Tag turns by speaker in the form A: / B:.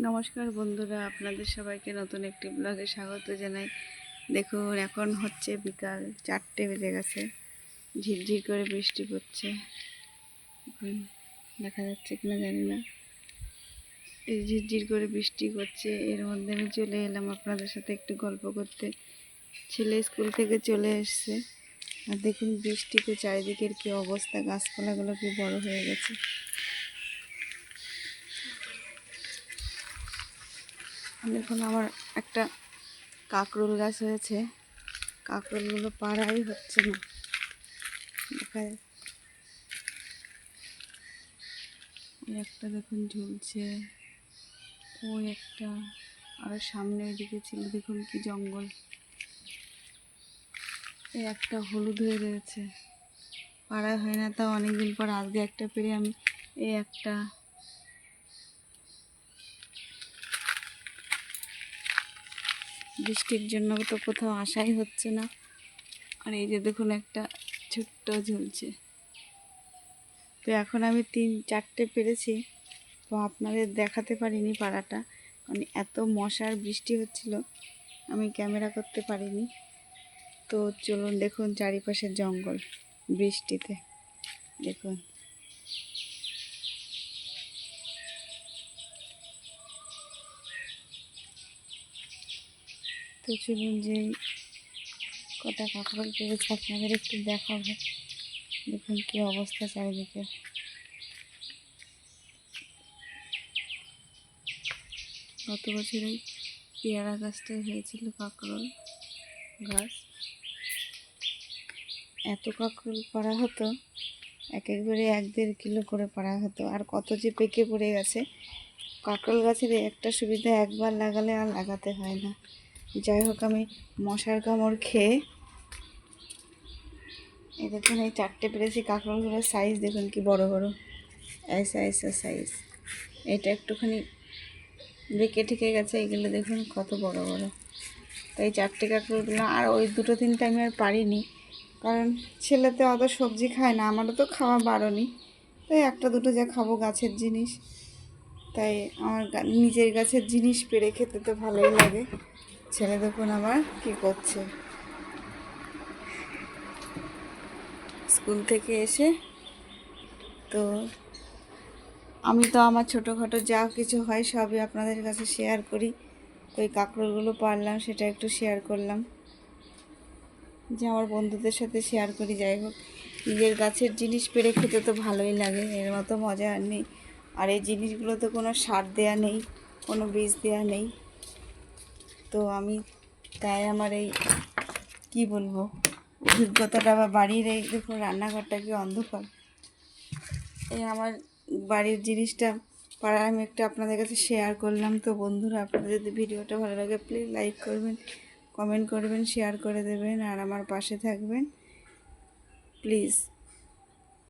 A: নমস্কার বন্ধুরা, আপনাদের সবাইকে নতুন একটি ব্লগে স্বাগত জানাই। দেখুন, এখন হচ্ছে বিকাল চারটে বেজে গেছে। ঝিরঝির করে বৃষ্টি পড়ছে। এখন দেখা যাচ্ছে কিনা জানি না। এই ঝিরঝির করে বৃষ্টি করছে এর মধ্যে আমি চলে এলাম আপনাদের সাথে একটু গল্প করতে। ছেলে স্কুল থেকে চলে এসছে। আর দেখুন, বৃষ্টিতে চারিদিকের কি অবস্থা, গাছপালাগুলো কি বড় হয়ে গেছে। দেখুন আমার একটা কাকরোল গাছ হয়েছে। কাকরোলগুলো পাড়াই হচ্ছে না। দেখা ওই একটা দেখুন ঝুলছে। ওই একটা। আর সামনে ওইদিকে ছিল, দেখুন কি জঙ্গল। এই একটা হলুদ হয়ে রয়েছে। পাড়া হয় না, তাও অনেকদিন পর। আজকে একটা পেরে আমি এই একটা বৃষ্টির জন্য তো কোথাও আসাই হচ্ছে না। আর এই যে দেখুন একটা ছোট্ট ঝুলছে। তো এখন আমি তিন, চারটে পেরেছি। তো আপনাদের দেখাতে পারিনি পাড়াটা। মানে এত মশার বৃষ্টি হচ্ছিল, আমি ক্যামেরা করতে পারিনি। তো চলুন দেখুন চারিপাশের জঙ্গল বৃষ্টিতে। দেখুন। তো চলুন যে কটা কাঁকড়ল পেরেছে, আপনাদের একটু দেখাবো। দেখুন কি অবস্থা চারিদিকে। গত বছরে পেয়ারা গাছটাই হয়েছিল কাঁকরোল গাছ। এত কাঁকরোল পাড়া হতো, এক একবারে এক দেড় কিলো করে পাড়া হতো। আর কত যে পেকে পড়ে গেছে, কাঁকরোল গাছের একটা সুবিধা একবার লাগালে আর লাগাতে হয় না। যাই হোক, আমি মশার কামড় খেয়ে এ দেখুন এই চারটে পেরেছি কাঁকড়গুলোর সাইজ দেখুন কি বড় বড়। এস এসা সাইজ এটা একটুখানি বেঁকে ঠেকে গেছে, এগুলো দেখুন কত বড় বড়। তো এই চারটে কাঁকড়গুলো, আর ওই দুটো তিনটে আমি আর পারিনি। কারণ ছেলেতে অত সবজি খায় না, আমারও তো খাওয়া বারণই। তাই একটা দুটো যা খাব গাছের জিনিস। তাই আমার নিজের গাছের জিনিস পেরে খেতে তো ভালোই লাগে। ছেলে দেখুন আবার কি করছে। স্কুল থেকে এসে তো আমি তো আমার ছোটোখাটো যা কিছু হয় সবই আপনাদের কাছে শেয়ার করি। ওই কাঁকড়োলগুলো পারলাম, সেটা একটু শেয়ার করলাম। যে আমার বন্ধুদের সাথে শেয়ার করি, যাই হোক। নিজের গাছের জিনিস পেরে খেতে তো ভালোই লাগে, এর মতো মজা আর নেই। আর এই জিনিসগুলোতে কোনো সার দেয়া নেই, কোনো বীজ দেয়া নেই। তো আমি তাই আমার এই, কি বলব, অভিজ্ঞতাটা বা বাড়ির এই দেখুন রান্নাঘরটা কি অন্ধকার। এই আমার বাড়ির জিনিসটা পাড়ায় আমি একটু আপনাদের কাছে শেয়ার করলাম। তো বন্ধুরা, আপনাদের যদি ভিডিওটা ভালো লাগে প্লিজ লাইক করবেন কমেন্ট করবেন শেয়ার করে দেবেন, আর আমার পাশে থাকবেন। প্লিজ